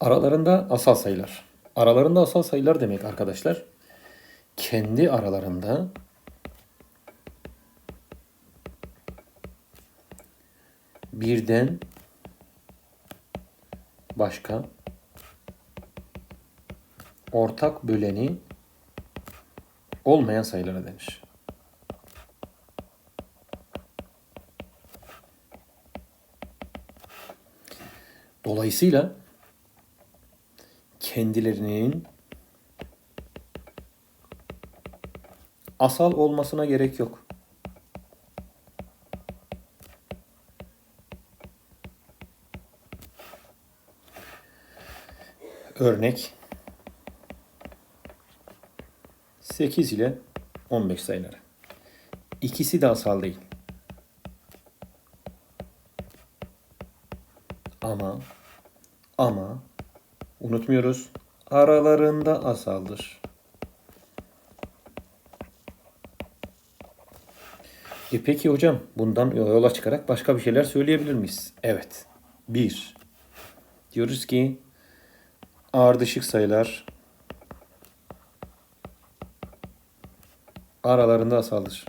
Aralarında asal sayılar. Aralarında asal sayılar demek arkadaşlar. Kendi aralarında birden başka ortak böleni olmayan sayılara denir. Dolayısıyla kendilerinin asal olmasına gerek yok. Örnek 8 ile 15 sayıları. İkisi de asal değil. Ama ama unutmuyoruz aralarında asaldır. E peki hocam bundan yola çıkarak başka bir şeyler söyleyebilir miyiz? Evet. Bir. Diyoruz ki ardışık sayılar aralarında asaldır.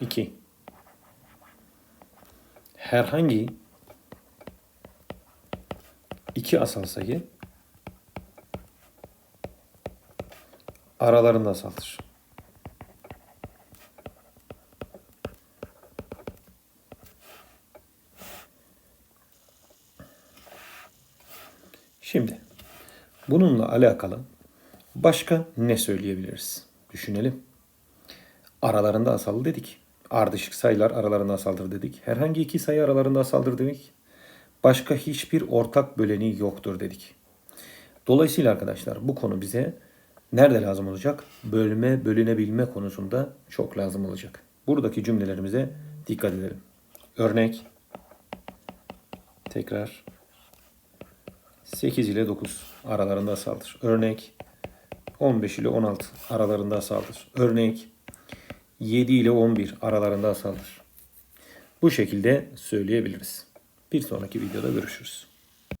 İki. Herhangi iki asal sayı aralarında asaldır. Şimdi bununla alakalı başka ne söyleyebiliriz? Düşünelim. Aralarında asal dedik. Ardışık sayılar aralarında asaldır dedik. Herhangi iki sayı aralarında asaldır dedik. Başka hiçbir ortak böleni yoktur dedik. Dolayısıyla arkadaşlar bu konu bize nerede lazım olacak? Bölme, bölünebilme konusunda çok lazım olacak. Buradaki cümlelerimize dikkat edelim. Örnek tekrar 8 ile 9 aralarında asaldır. Örnek 15 ile 16 aralarında asaldır. Örnek 7 ile 11 aralarında asaldır. Bu şekilde söyleyebiliriz. Bir sonraki videoda görüşürüz.